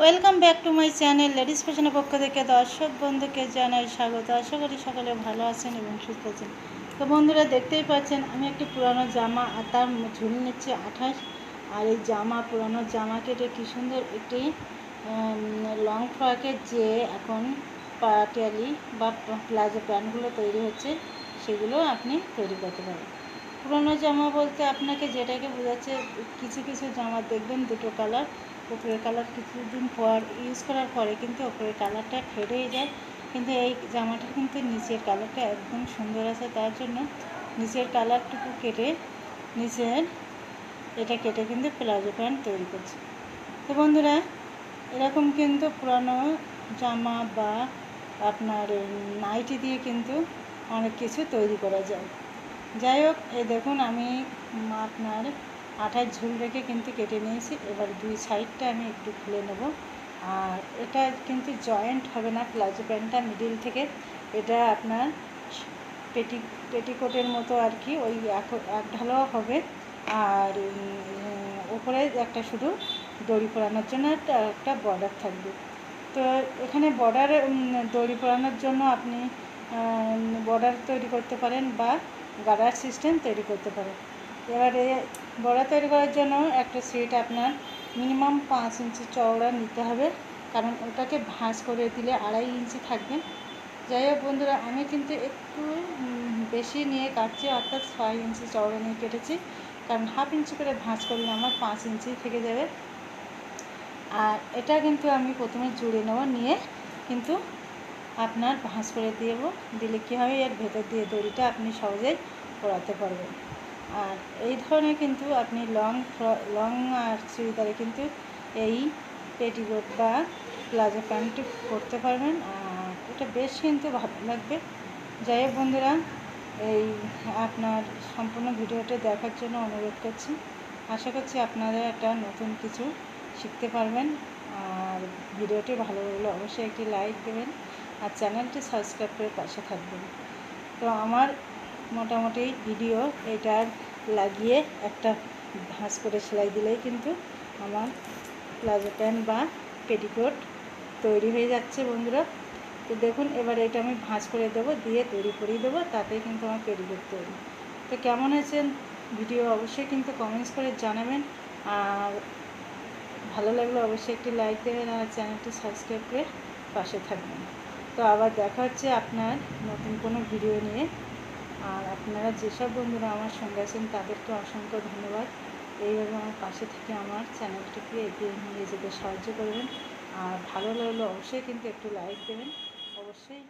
Welcome back to my channel ladies ফ্যাশনের পক্ষ থেকে দর্শক বন্ধুকে জানাই স্বাগত। আশা করি সকলে ভালো আছেন এবং সুস্থ আছেন। তো বন্ধুরা, দেখতেই পাচ্ছেন, আমি একটি পুরানো জামা আর তার ঝুলি নিচ্ছি আঠাশ। আর এই জামা, পুরানো জামা কেটে কী সুন্দর একটি লং ফ্রকের যে এখন পাটিয়ালি বা প্লাজো প্যান্টগুলো তৈরি হচ্ছে, সেগুলো আপনি তৈরি করতে পারেন। পুরনো জামা বলতে আপনাকে যেটাকে বোঝাচ্ছে, কিছু কিছু জামা দেখবেন দুটো কালার উপরের কালার কিছুদিন পর ইউজ করার পরে কিন্তু উপরের কালারটা ফেডেই যায়। কিন্তু এই জামাটার কিন্তু নিচের কালারটা একদম সুন্দর আছে, তার জন্য নিচের কালারটুকু কেটে নিচের এটা কেটে কিন্তু প্লাজো প্যান্ট তৈরি করছে। তো বন্ধুরা, এরকম কিন্তু পুরানো জামা বা আপনার নাইটি দিয়ে কিন্তু অনেক কিছু তৈরি করা যায়। যাই হোক, এই দেখুন আমি আপনার আঠার ঝুল রেখে কিন্তু কেটে নিয়েছি। এবার দুই সাইডটা আমি একটু খুলে নেব। আর এটা কিন্তু জয়েন্ট হবে না, প্লাজো প্যান্টটা মিডিল থেকে। এটা আপনার পেটি, পেটিকোটের মতো আর কি, ওই এক এক ঢালাও হবে। আর ওপরে একটা শুধু দড়ি পরানোর জন্য একটা একটা বর্ডার থাকবে। তো এখানে বর্ডার দড়ি পরানোর জন্য আপনি বর্ডার তৈরি করতে পারেন বা গার্ডার সিস্টেম তৈরি করতে পারে। এবারে বড়া তৈরি করার জন্য একটা সিট আপনার মিনিমাম পাঁচ ইঞ্চি চওড়া নিতে হবে। কারণ ওটাকে ভাঁজ করে দিলে আড়াই ইঞ্চি থাকবে। যাই হোক বন্ধুরা, আমি কিন্তু একটু বেশি নিয়ে কাটছি, অর্থাৎ ছয় ইঞ্চি চওড়া নিয়ে কেটেছি। কারণ হাফ ইঞ্চি করে ভাঁজ করলে আমার পাঁচ ইঞ্চি থেকে যাবে। আর এটা কিন্তু আমি প্রথমে জুড়ে নেব, নিয়ে কিন্তু আপনার ভাঁজ করে দেব। দিলে কী হবে? এর ভেতর দিয়ে দড়িটা আপনি সহজেই পরাতে পারবেন। আর এই ধরনের কিন্তু আপনি লং লং আর চুড়িদারে কিন্তু এই পেটিকোট বা প্লাজো প্যান্ট পরতে পারবেন। আর এটা বেশ কিন্তু ভালো লাগবে। যাই হোক বন্ধুরা, এই আপনার সম্পূর্ণ ভিডিওটা দেখার জন্য অনুরোধ করছি। আশা করছি আপনারা একটা নতুন কিছু শিখতে পারবেন। আর ভিডিওটি ভালো লাগলে অবশ্যই একটি লাইক দেবেন। আর চ্যানেলটি সাবস্ক্রাইব করে পাশে থাকবেন। তো আমার মোটামুটি ভিডিও এটার লাগিয়ে একটা ভাঁজ করে সেলাই দিলেই কিন্তু আমার প্লাজো প্যান্ট বা পেটিকোট তৈরি হয়ে যাচ্ছে বন্ধুরা। তো দেখুন, এবার এটা আমি ভাঁজ করে দেবো, দিয়ে তৈরি করিয়ে দেবো, তাতেই কিন্তু আমার পেটিকোট তৈরি। তো কেমন হয়েছে ভিডিও অবশ্যই কিন্তু কমেন্টস করে জানাবেন। আর ভালো লাগলে অবশ্যই একটি লাইক দেবেন আর চ্যানেলটি সাবস্ক্রাইব করে পাশে থাকবেন। তো আবার দেখা হচ্ছে আপনার নতুন কোনো ভিডিও নিয়ে। আর আপনারা যেসব বন্ধুরা আমার সঙ্গে আছেন, তাদেরকে অসংখ্য ধন্যবাদ। এইভাবে আমার পাশে থেকে আমার চ্যানেলটিকে এগিয়ে নিয়ে যেতে সাহায্য করবেন। আর ভালো লাগলে অবশ্যই কিন্তু একটু লাইক দেবেন। অবশ্যই